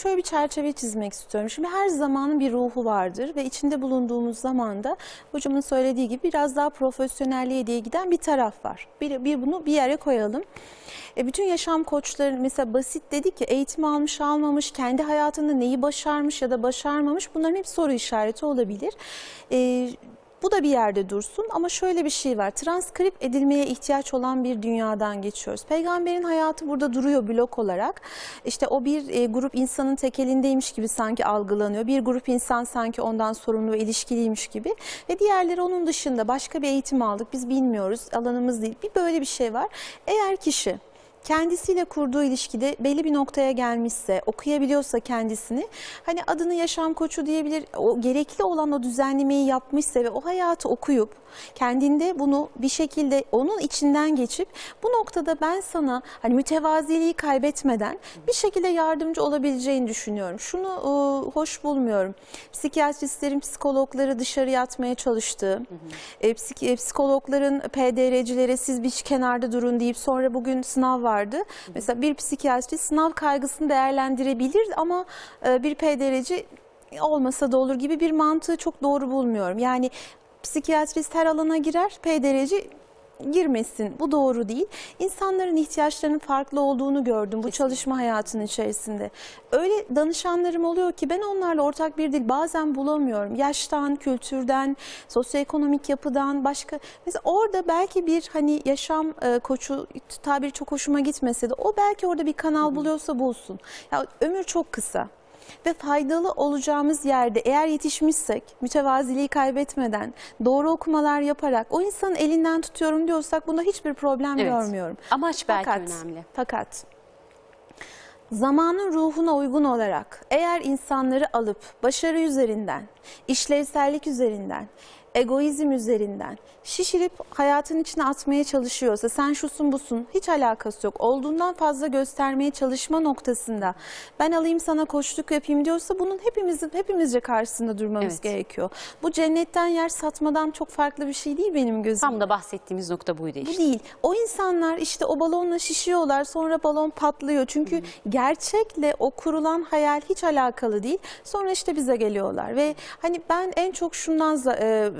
şöyle bir çerçeve çizmek istiyorum. Şimdi her zamanın bir ruhu vardır ve içinde bulunduğumuz zamanda hocamın söylediği gibi biraz daha profesyonelliğe diye giden bir taraf var. Bir, bir bunu bir yere koyalım. E, bütün yaşam koçları mesela basit dedik ki eğitim almış almamış, kendi hayatında neyi başarmış ya da başarmamış bunların hep soru işareti olabilir. E, bu da bir yerde dursun ama şöyle bir şey var. Transkript edilmeye ihtiyaç olan bir dünyadan geçiyoruz. Peygamberin hayatı burada duruyor blok olarak. İşte o bir e, grup insanın tekelindeymiş gibi sanki algılanıyor. Bir grup insan sanki ondan sorumlu ve ilişkiliymiş gibi. Ve diğerleri onun dışında başka bir eğitim aldık. Biz bilmiyoruz. Alanımız değil. Bir böyle bir şey var. Eğer kişi kendisiyle kurduğu ilişkide belli bir noktaya gelmişse, okuyabiliyorsa kendisini, hani adını yaşam koçu diyebilir, o gerekli olan o düzenlemeyi yapmışsa ve o hayatı okuyup kendinde bunu bir şekilde onun içinden geçip bu noktada ben sana hani mütevaziliği kaybetmeden bir şekilde yardımcı olabileceğini düşünüyorum. Şunu e, hoş bulmuyorum. Psikiyatristlerin, psikologları dışarıya atmaya çalıştığı, e, psik- e, psikologların PDR'cilere siz bir kenarda durun deyip sonra bugün sınav vardı. Mesela bir psikiyatrist sınav kaygısını değerlendirebilir ama e, bir PDR'ci olmasa da olur gibi bir mantığı çok doğru bulmuyorum. Yani psikiyatrist her alana girer, PDR'ci girmesin. Bu doğru değil. İnsanların ihtiyaçlarının farklı olduğunu gördüm bu çalışma hayatının içerisinde. Öyle danışanlarım oluyor ki ben onlarla ortak bir dil bazen bulamıyorum. Yaştan, kültürden, sosyoekonomik yapıdan başka. Mesela orada belki bir hani yaşam e, koçu tabiri çok hoşuma gitmese de o belki orada bir kanal buluyorsa bulsun. Ya ömür çok kısa ve faydalı olacağımız yerde eğer yetişmişsek mütevaziliği kaybetmeden doğru okumalar yaparak o insanın elinden tutuyorum diyorsak bunda hiçbir problem Evet. görmüyorum. Amaç belki Fakat, önemli. fakat zamanın ruhuna uygun olarak eğer insanları alıp başarı üzerinden, işlevsellik üzerinden, egoizm üzerinden şişirip hayatın içine atmaya çalışıyorsa sen şusun busun hiç alakası yok. Olduğundan fazla göstermeye çalışma noktasında ben alayım sana koçluk yapayım diyorsa bunun hepimizin hepimizce karşısında durmamız Evet. gerekiyor. Bu cennetten yer satmadan çok farklı bir şey değil benim gözümde. Tam da bahsettiğimiz nokta buydu Bu işte. değil. O insanlar işte o balonla şişiyorlar sonra balon patlıyor. Çünkü gerçekle o kurulan hayal hiç alakalı değil. Sonra işte bize geliyorlar ve hani ben en çok şundan e,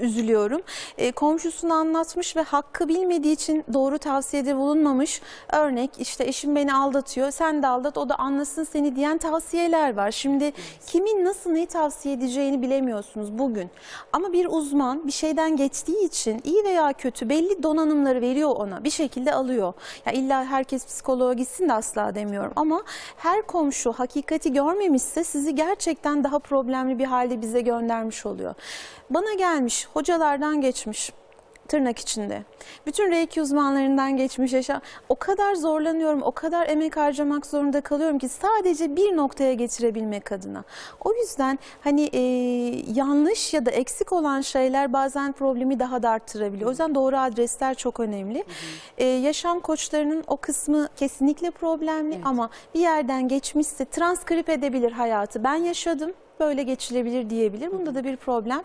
üzülüyorum. E, komşusunu anlatmış ve hakkı bilmediği için doğru tavsiyede bulunmamış. Örnek işte eşim beni aldatıyor. Sen de aldat o da anlasın seni diyen tavsiyeler var. Şimdi kimin nasıl ne tavsiye edeceğini bilemiyorsunuz bugün. Ama bir uzman bir şeyden geçtiği için iyi veya kötü belli donanımları veriyor ona. Bir şekilde alıyor. Ya illa herkes psikoloğa gitsin de asla demiyorum ama her komşu hakikati görmemişse sizi gerçekten daha problemli bir halde bize göndermiş oluyor. Bana gelmiş, hocalardan geçmiş tırnak içinde. Bütün reiki uzmanlarından geçmiş yaşa. O kadar zorlanıyorum, o kadar emek harcamak zorunda kalıyorum ki sadece bir noktaya getirebilmek adına. O yüzden hani e, yanlış ya da eksik olan şeyler bazen problemi daha da arttırabiliyor. O yüzden doğru adresler çok önemli. E, yaşam koçlarının o kısmı kesinlikle problemli ama bir yerden geçmişse transkrip edebilir hayatı. Ben yaşadım, böyle geçilebilir diyebilir. Bunda da bir problem